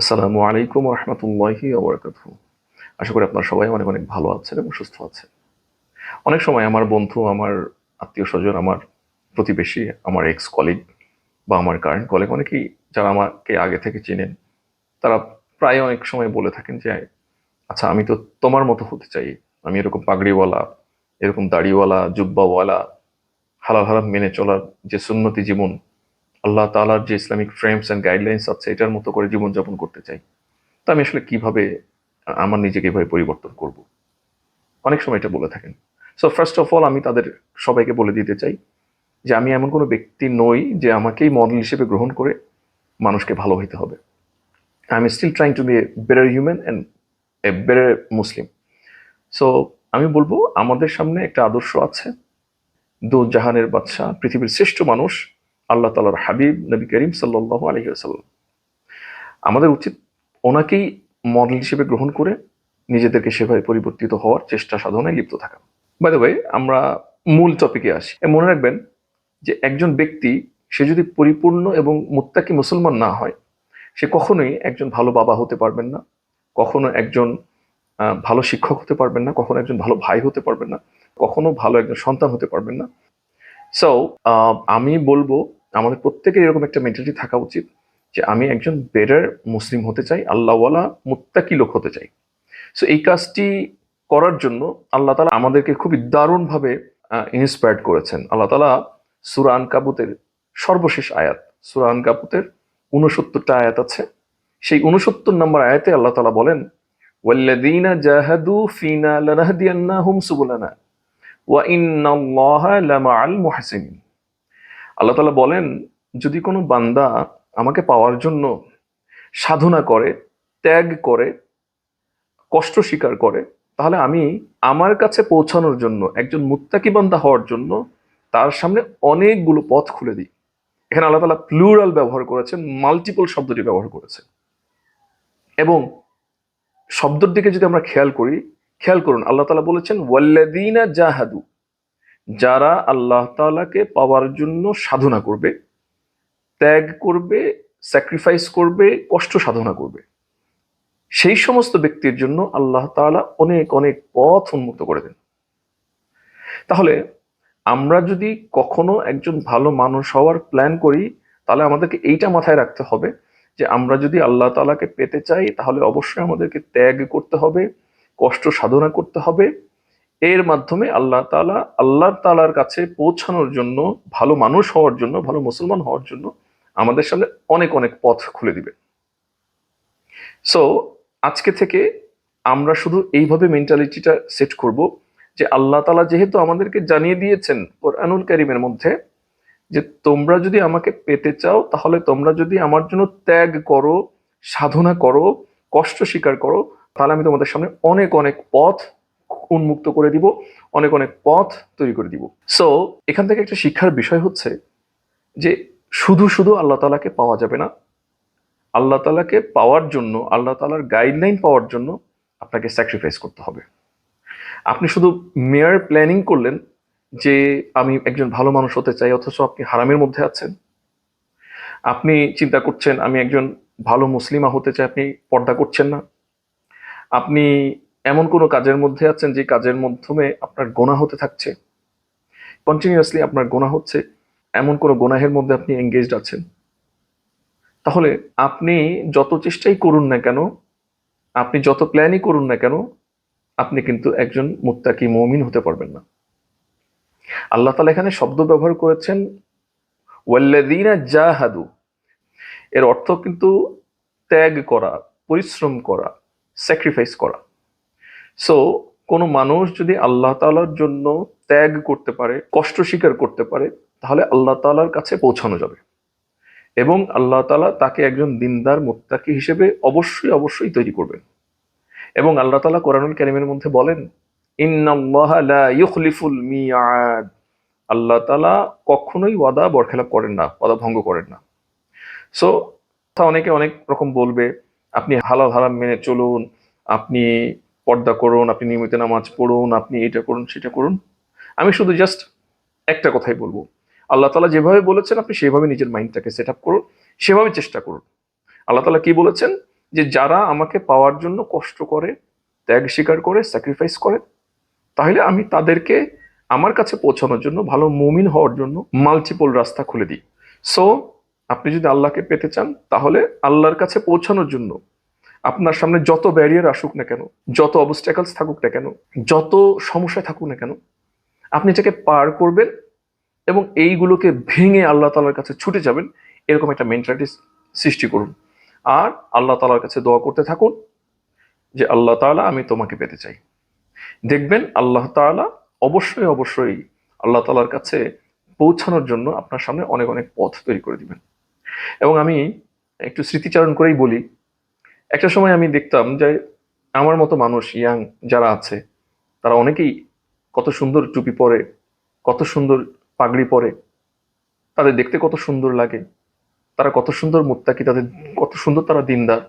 আসসালামু আলাইকুম রহমতুল্লাহি ওবরাকাত আশা করি আপনার সবাই অনেক অনেক ভালো আছেন এবং সুস্থ আছেন। অনেক সময় আমার বন্ধু, আমার আত্মীয় স্বজন, আমার প্রতিবেশী, আমার এক্স কলিগ বা আমার কারেন্ট কলিগ অনেকেই যারা আমাকে আগে থেকে চেনেন, তারা প্রায় অনেক সময় বলে থাকেন যে আচ্ছা আমি তো তোমার মতো হতে চাই। আমি এরকম পাগড়িওয়ালা, এরকম দাড়িওয়ালা, জুব্বাওয়ালা, হালাল হারাম মেনে চলার যে সুন্নতি জীবন আল্লাহ তালার যে ইসলামিক ফ্রেমস অ্যান্ড গাইডলাইন্স আছে, এটার মতো করে জীবনযাপন করতে চাই। তো আমি আসলে কীভাবে আমার নিজেকে এভাবে পরিবর্তন করব? অনেক সময় এটা বলে থাকেন। সো ফার্স্ট অফ অল আমি তাদের সবাইকে বলে দিতে চাই যে, আমি এমন কোনো ব্যক্তি নই যে, আমাকেই মডেল হিসেবে গ্রহণ করে মানুষকে ভালো হইতে হবে। I am still trying to be a better human and a better Muslim so আমি বলব, আমাদের সামনে একটা আদর্শ আছে। দু জাহানের বাদশাহ, পৃথিবীর শ্রেষ্ঠ মানুষ আল্লাহ তালার হাবিব নবী করিম সাল্লাহ আলহি আসাল্লাম আমাদের উচিত ওনাকেই মডেল হিসেবে গ্রহণ করে নিজেদেরকে সেভাবে পরিবর্তিত হওয়ার চেষ্টা সাধনায় লিপ্ত থাকা। বাই ওয়ে আমরা মূল টপিকে আসি। মনে রাখবেন যে একজন ব্যক্তি, সে যদি পরিপূর্ণ এবং মুত্তাকি মুসলমান না হয়, সে কখনোই একজন ভালো বাবা হতে পারবেন না, কখনো একজন ভালো শিক্ষক হতে পারবেন না, কখনো একজন ভালো ভাই হতে পারবেন না, কখনো ভালো একজন সন্তান হতে পারবেন না। সো আমি বলব আমাদের প্রত্যেকের এরকম একটা মেন্টালিটি থাকা উচিত যে আমি একজন বেটার মুসলিম হতে চাই, আল্লাহওয়ালা মুত্তাকি লোক হতে চাই। সো এই কাজটি করার জন্য আল্লাহ তালা আমাদেরকে খুবই দারুণভাবে ইন্সপায়ার্ড করেছেন। আল্লাহ তালা সুরান কাবুতের সর্বশেষ আয়াত সুরান কাবুতের উনসত্তরটা আয়াত আছে। সেই উনসত্তর নম্বর আয়াতে আল্লাহ তালা বলেন, ওয়াল্লাযীনা জাহাদু ফিনা লানাহদিয়ান্নাহুম সুবুলানা, ওয়া ইন্নাল্লাহা লামাআল মুহসিনিন। আল্লাহ তাআলা বলেন, যদি কোনো বান্দা আমাকে পাওয়ার জন্য সাধনা করে, ত্যাগ করে, কষ্ট স্বীকার করে, তাহলে আমি আমার কাছে পৌঁছানোর জন্য, একজন মুত্তাকি বান্দা হওয়ার জন্য তার সামনে অনেকগুলো পথ খুলে দিই। এখানে আল্লাহ তালা প্লুরাল ব্যবহার করেছেন মাল্টিপল শব্দটি ব্যবহার করেছেন। এবং শব্দের দিকে যদি আমরা খেয়াল করি, খেয়াল করুন, আল্লাহ তালা বলেছেন ওয়াল্লাদিনা জাহাদু যারা আল্লাহ তাআলাকে পাওয়ার জন্য সাধনা করবে, ত্যাগ করবে স্যাক্রিফাইস করবে, কষ্ট সাধনা করবে, সেই সমস্ত ব্যক্তির জন্য আল্লাহ তাআলা অনেক অনেক পথ উন্মুক্ত করে দেন। তাহলে আমরা যদি কখনো একজন ভালো মানুষ হওয়ার প্ল্যান করি, তাহলে আমাদেরকে এইটা মাথায় রাখতে হবে যে আমরা যদি আল্লাহ তাআলাকে পেতে চাই, তাহলে অবশ্যই আমাদেরকে ত্যাগ করতে হবে, কষ্ট সাধনা করতে হবে এর মাধ্যমে আল্লাহ তালা আল্লাহ তালার কাছে পৌঁছানোর জন্য, ভালো মানুষ হওয়ার জন্য, ভালো মুসলমান হওয়ার জন্য আমাদের সামনে অনেক অনেক পথ খুলে দিবে। সো আজকে থেকে আমরা শুধু এইভাবে মেন্টালিটিটা সেট করব যে আল্লাহ তাআলা যেহেতু আমাদেরকে জানিয়ে দিয়েছেন কোরআনুল কারিমের মধ্যে যে তোমরা যদি আমাকে পেতে চাও, তাহলে তোমরা যদি আমার জন্য ত্যাগ করো, সাধনা করো, কষ্ট স্বীকার করো, তাহলে আমি তোমাদের সামনে অনেক অনেক পথ উন্মুক্ত করে দিব, অনেক অনেক পথ তৈরি করে দিব। সো এখান থেকে একটা শিক্ষার বিষয় হচ্ছে যে শুধু শুধু আল্লাহ তালাকে পাওয়া যাবে না। আল্লাহ তালাকে পাওয়ার জন্য, আল্লাহ তালার গাইডলাইন পাওয়ার জন্য আপনাকে স্যাক্রিফাইস করতে হবে। আপনি শুধু মেয়ার প্ল্যানিং করলেন যে আমি একজন ভালো মানুষ হতে চাই, অথচ আপনি হারামের মধ্যে আছেন। আপনি চিন্তা করছেন, আমি একজন ভালো মুসলিমা হতে চাই, আপনি পর্দা করছেন না। আপনি এমন কোনো কাজের মধ্যে আছেন যে কাজের মাধ্যমে আপনার গোনা হতে থাকছে? কন্টিনিউয়াসলি আপনার গোনা হচ্ছে, এমন কোনো গোনাহের মধ্যে আপনি এঙ্গেজড আছেন? তাহলে আপনি যত চেষ্টাই করুন না কেন, আপনি যত প্ল্যানই করুন না কেন, আপনি কিন্তু একজন মুত্তাকি মমিন হতে পারবেন না। আল্লাহ তালা এখানে শব্দ ব্যবহার করেছেন ওয়াল্লাদিনা জাহাদু। এর অর্থ কিন্তু ত্যাগ করা, পরিশ্রম করা স্যাক্রিফাইস করা। সো কোনো মানুষ যদি আল্লাহ তালার জন্য ত্যাগ করতে পারে, কষ্ট স্বীকার করতে পারে, তাহলে আল্লাহ তালার কাছে পৌঁছানো যাবে। এবং আল্লাহ তালা তাকে একজন দিনদার মুত্তাকি হিসেবে অবশ্যই অবশ্যই তৈরি করবেন। এবং আল্লাহ তালা কোরআনুল কারিমের মধ্যে বলেন আল্লাহ তালা কখনোই ওয়াদা বরখেলাপ করেন না, ওয়াদা ভঙ্গ করেন না। সো অনেকে অনেক রকম বলবে, আপনি হালাল হারাম মেনে চলুন, আপনি পর্দা করুন, আপনি নিয়মিত নামাজ পড়ুন, আপনি এটা করুন, সেটা করুন। আমি শুধু জাস্ট একটা কথাই বলব। আল্লাহ তালা যেভাবে বলেছেন, আপনি সেভাবে নিজের মাইন্ডটাকে সেট আপ করুন, সেভাবে চেষ্টা করুন। আল্লাহ তালা কি বলেছেন? যে যারা আমাকে পাওয়ার জন্য কষ্ট করে, ত্যাগ স্বীকার করে স্যাক্রিফাইস করে, তাহলে আমি তাদেরকে আমার কাছে পৌঁছানোর জন্য, ভালো মুমিন হওয়ার জন্য মাল্টিপল রাস্তা খুলে দিই। সো আপনি যদি আল্লাহকে পেতে চান, তাহলে আল্লাহর কাছে পৌঁছানোর জন্য আপনার সামনে যত ব্যারিয়ার আসুক না কেন, যত অবস্ট্যাকলস থাকুক না কেন, যত সমস্যা থাকুক না কেন, আপনি এটাকে পার করবেন এবং এইগুলোকে ভেঙে আল্লাহ তালার কাছে ছুটে যাবেন, এরকম একটা মেন্টালিটি সৃষ্টি করুন। আর আল্লাহ তালার কাছে দোয়া করতে থাকুন যে, আল্লাহ তাআলা, আমি তোমাকে পেতে চাই। দেখবেন আল্লাহ তাআলা অবশ্যই অবশ্যই আল্লাহ তাআলার কাছে পৌঁছানোর জন্য আপনার সামনে অনেক অনেক পথ তৈরি করে দিবেন। এবং আমি একটু স্মৃতিচারণ করেই বলি একটা সময় আমি দেখতাম যে আমার মতো মানুষ ইয়াং যারা আছে, তারা অনেকেই কত সুন্দর টুপি পরে, কত সুন্দর পাগড়ি পরে, তাদের দেখতে কত সুন্দর লাগে, তারা কত সুন্দর মুত্তাকি, তাদের কত সুন্দর তারা দিনদার,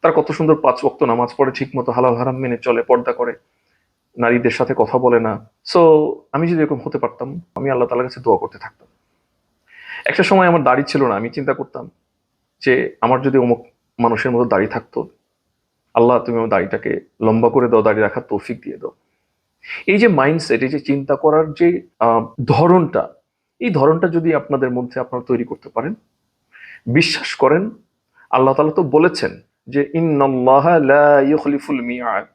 তারা কত সুন্দর পাঁচ ওয়াক্ত নামাজ পড়ে ঠিক মতো হালাল হারাম মেনে চলে, পর্দা করে, নারীদের সাথে কথা বলে না। সো আমি যদি এরকম হতে পারতাম, আমি আল্লাহ তালার কাছে দোয়া করতে থাকতাম। একটা সময় আমার দাড়ি ছিল না, আমি চিন্তা করতাম যে আমার যদি অমুক মানুষের মতো দাড়ি থাকতো। আল্লাহ, তুমি আমার দাড়িটাকে লম্বা করে দাও, দাড়ি রাখার তৌফিক দিয়ে দাও। এই যে মাইন্ডসেট এই যে চিন্তা করার যে ধরনটা, এই ধরনটা যদি আপনাদের মধ্যে আপনারা তৈরি করতে পারেন, বিশ্বাস করেন, আল্লাহ তালা তো বলেছেন যে, ইন্নাল্লাহ লা ইউখলিফুল মিআদ।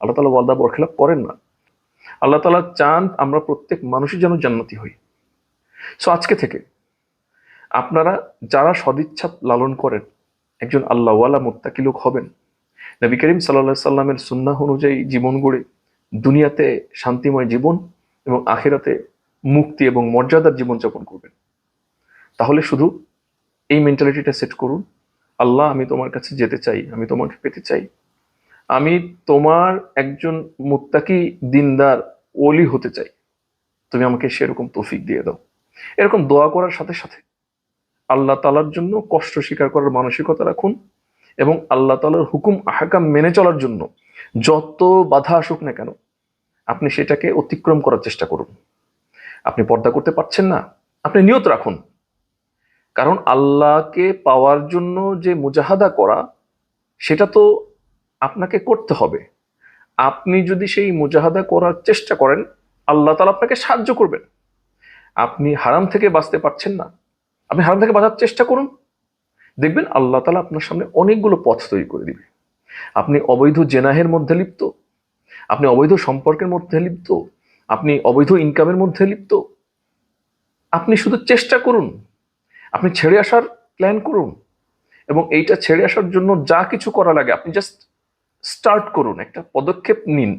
আল্লাহ তালা ওয়াদা বরখেলাপ করেন না। আল্লাহ তালা চান আমরা প্রত্যেক মানুষই যেন জান্নাতি হই। সো আজকে থেকে আপনারা যারা সদিচ্ছা লালন করেন একজন আল্লাহওয়ালা মুত্তাকি লোক হবেন। নবী করিম সাল্লাহ সাল্লামের সুন্নাহ অনুযায়ী জীবন গড়ে দুনিয়াতে শান্তিময় জীবন এবং আখেরাতে মুক্তি এবং মর্যাদার জীবনযাপন করবেন। তাহলে শুধু এই মেন্টালিটিটা সেট করুন, আল্লাহ, আমি তোমার কাছে যেতে চাই, আমি তোমাকে পেতে চাই। আমি তোমার একজন মুত্তাকি দিনদার ওলি হতে চাই। তুমি আমাকে সেরকম তৌফিক দিয়ে দাও। এরকম দোয়া করার সাথে সাথে আল্লাহ তালার জন্য কষ্ট স্বীকার করার মানসিকতা রাখুন এবং আল্লাহ তালার হুকুম, আহকাম মেনে চলার জন্য যত বাধা আসুক না কেন, আপনি সেটাকে অতিক্রম করার চেষ্টা করুন। আপনি পর্দা করতে পারছেন না, আপনি নিয়ত রাখুন। কারণ আল্লাহকে পাওয়ার জন্য যে মুজাহাদা করা, সেটা তো আপনাকে করতে হবে। আপনি যদি সেই মুজাহাদা করার চেষ্টা করেন, আল্লাহ তালা আপনাকে সাহায্য করবেন। আপনি হারাম থেকে বাঁচতে পারছেন না। আপনি হারাম থেকে বাঁচার চেষ্টা করুন। দেখবেন আল্লাহ তালা আপনার সামনে অনেকগুলো পথ তৈরি করে দিবে। আপনি অবৈধ জেনাহের মধ্যে লিপ্ত, আপনি অবৈধ সম্পর্কের মধ্যে লিপ্ত, আপনি অবৈধ ইনকামের মধ্যে লিপ্ত। আপনি শুধু চেষ্টা করুন, আপনি ছেড়ে আসার প্ল্যান করুন এবং এইটা ছেড়ে আসার জন্য যা কিছু করা লাগে, আপনি জাস্ট স্টার্ট করুন, একটা পদক্ষেপ নিন।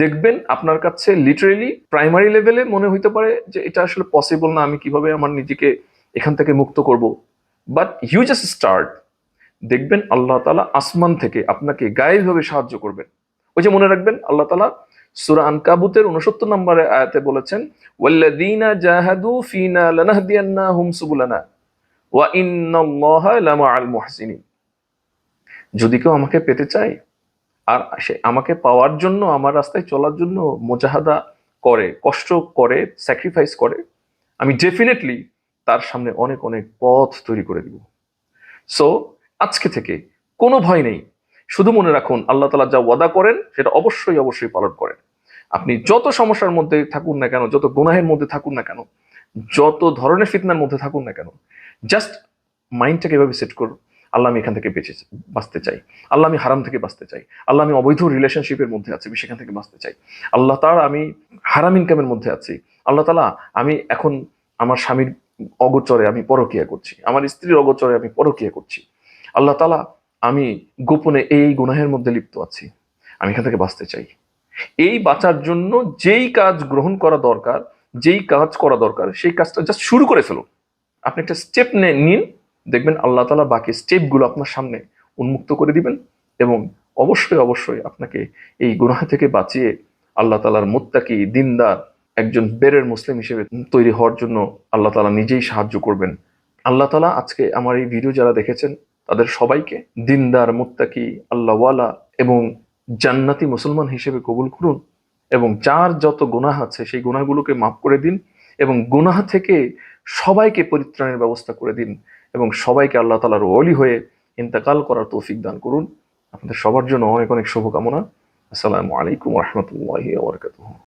দেখবেন আপনার কাছে লিটারেলি প্রাইমারি লেভেলে মনে হইতে পারে যে এটা আসলে পসিবল না, আমি কীভাবে আমার নিজেকে এখান থেকে মুক্ত করব। বাট ইউ জাস্ট স্টার্ট দেখবেন আল্লাহ তালা আসমান থেকে আপনাকে গায়েভাবে সাহায্য করবেন। ওই যে মনে রাখবেন, আল্লাহ তালা সুরা আনকাবুতের উনসত্তর নম্বরে আয়াতে বলেছেন, ওয়াল্লাযীনা জাহাদু ফিনা লানাহদিয়ান্নাহুম সুবুলানা, ওয়া ইন্নাল্লাহা লামাআল মুহসিনিন। যদি কেউ আমাকে পেতে চায়, আর সে আমাকে পাওয়ার জন্য, আমার রাস্তায় চলার জন্য মোজাহাদা করে, কষ্ট করে স্যাক্রিফাইস করে, আমি ডেফিনেটলি তার সামনে অনেক অনেক পথ তৈরি করে দিব। সো আজকে থেকে কোনো ভয় নেই। শুধু মনে রাখুন, আল্লাহ তালা যা ওয়াদা করেন, সেটা অবশ্যই অবশ্যই পালন করেন। আপনি যত সমস্যার মধ্যে থাকুন না কেন, যত গুনাহের মধ্যে থাকুন না কেন, যত ধরনের ফিতনার মধ্যে থাকুন না কেন জাস্ট মাইন্ডটাকে এভাবে সেট করুন, আল্লাহ আমি এখান থেকে বেঁচে বাঁচতে চাই। আল্লাহ আমি হারাম থেকে বাঁচতে চাই। আল্লাহ আমি অবৈধ রিলেশনশিপের মধ্যে আছি, আমি সেখান থেকে বাঁচতে চাই। আল্লাহ তাআলা আমি হারাম ইনকামের মধ্যে আছি। আল্লাহ তালা আমি এখন আমার স্বামীর অগোচরে আমি পরকিয়া করছি। আমার স্ত্রীর অগোচরে আমি পরকিয়া করছি। আল্লাহ তালা আমি গোপনে এই গুনাহের মধ্যে লিপ্ত আছি। আমি এখান থেকে বাঁচতে চাই। এই বাঁচার জন্য যেই কাজ গ্রহণ করা দরকার, যেই কাজ করা দরকার, সেই কাজটা জাস্ট শুরু করে ফেলুন। আপনি একটা স্টেপ নিন, দেখবেন আল্লাহ তালা বাকি স্টেপগুলো আপনার সামনে উন্মুক্ত করে দিবেন এবং অবশ্যই অবশ্যই আপনাকে এই গুনাহ থেকে বাঁচিয়ে আল্লাহ তালার মোত্তাকি, দিনদার একজন বেরের মুসলিম হিসেবে তৈরি হওয়ার জন্য আল্লাহ তালা নিজেই সাহায্য করবেন। আল্লাহ তালা আজকে আমার এই ভিডিও যারা দেখেছেন, তাদের সবাইকে দিনদার, মুত্তাকি, আল্লাহওয়ালা এবং জান্নাতি মুসলমান হিসেবে কবুল করুন এবং যার যত গুনাহ আছে সেই গুনাহগুলোকে মাফ করে দিন এবং গুনাহ থেকে সবাইকে পরিত্রাণের ব্যবস্থা করে দিন এবং সবাইকে আল্লাহ তালার ওলি হয়ে ইন্তেকাল করার তৌফিক দান করুন। আপনাদের সবার জন্য অনেক অনেক শুভকামনা। আসসালামু আলাইকুম রহমতুল্লাহি ওবরকাতুহ